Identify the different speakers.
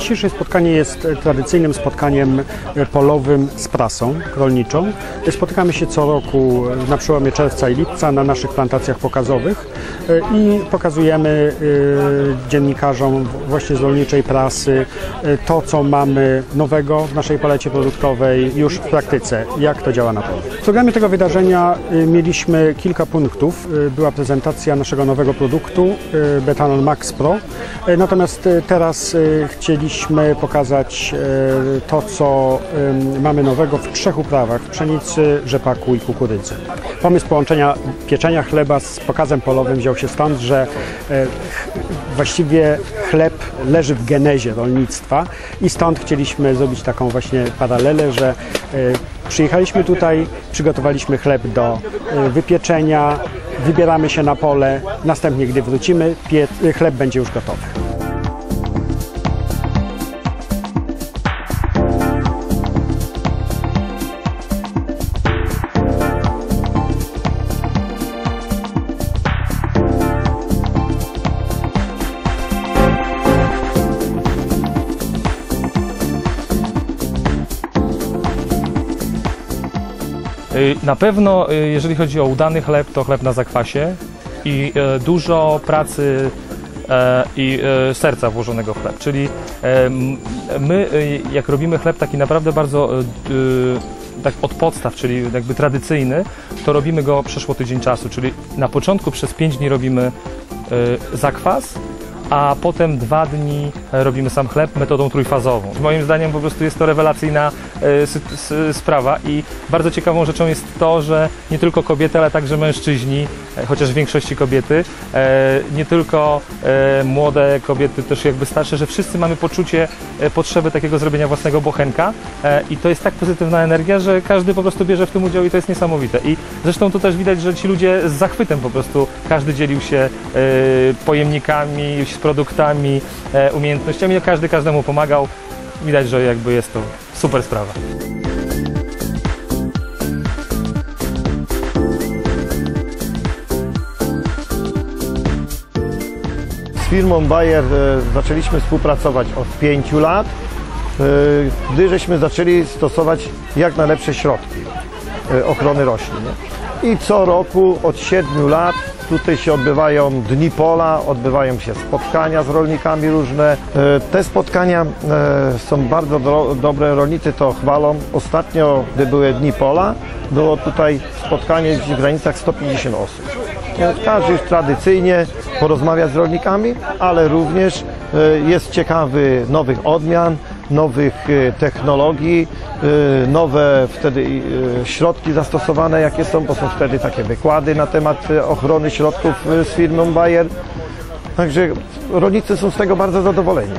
Speaker 1: Dzisiejsze spotkanie jest tradycyjnym spotkaniem e, polowym z prasą rolniczą. Spotykamy się co roku e, na przełomie czerwca i lipca na naszych plantacjach pokazowych e, i pokazujemy dziennikarzom właśnie z rolniczej prasy to, co mamy nowego w naszej palecie produktowej już w praktyce, jak to działa na polu. W programie tego wydarzenia mieliśmy kilka punktów. Była prezentacja naszego nowego produktu Betanon Max Pro. Natomiast teraz e, chcieliśmy pokazać e, to, co mamy nowego w trzech uprawach, w pszenicy, rzepaku i kukurydzy. Pomysł połączenia pieczenia chleba z pokazem polowym wziął się stąd, że e, właściwie chleb leży w genezie rolnictwa i stąd chcieliśmy zrobić taką właśnie paralelę, że e, przyjechaliśmy tutaj, przygotowaliśmy chleb do wypieczenia, wybieramy się na pole, następnie gdy wrócimy, chleb będzie już gotowy.
Speaker 2: Na pewno, y, jeżeli chodzi o udany chleb, to chleb na zakwasie i e, dużo pracy e, i serca włożonego w chleb. Czyli e, my, y, jak robimy chleb taki naprawdę bardzo y, tak od podstaw, czyli jakby tradycyjny, to robimy go przeszło tydzień czasu. Czyli na początku przez 5 dni robimy zakwas, a potem dwa dni robimy sam chleb metodą trójfazową. Moim zdaniem po prostu jest to rewelacyjna e, sprawa i bardzo ciekawą rzeczą jest to, że nie tylko kobiety, ale także mężczyźni, chociaż w większości kobiety, e, nie tylko e, młode kobiety, też jakby starsze, że wszyscy mamy poczucie e, potrzeby takiego zrobienia własnego bochenka e, i to jest tak pozytywna energia, że każdy po prostu bierze w tym udział i to jest niesamowite. I zresztą tu też widać, że ci ludzie z zachwytem po prostu każdy dzielił się e, pojemnikami, z produktami, e, umiejętnościami, każdy każdemu pomagał. Widać, że jakby jest to super sprawa.
Speaker 3: Firmą Bayer e, zaczęliśmy współpracować od 5 lat, e, gdy żeśmy zaczęli stosować jak najlepsze środki e, ochrony roślin. I co roku od 7 lat tutaj się odbywają dni pola, odbywają się spotkania z rolnikami różne. Te spotkania są bardzo do, dobre, rolnicy to chwalą. Ostatnio, gdy były dni pola, było tutaj spotkanie w granicach 150 osób. Każdy już tradycyjnie porozmawia z rolnikami, ale również e, jest ciekawy nowych odmian, nowych e, technologii, e, nowe wtedy środki zastosowane, jakie są, bo są wtedy takie wykłady na temat ochrony środków z firmą Bayer. Także rolnicy są z tego bardzo zadowoleni.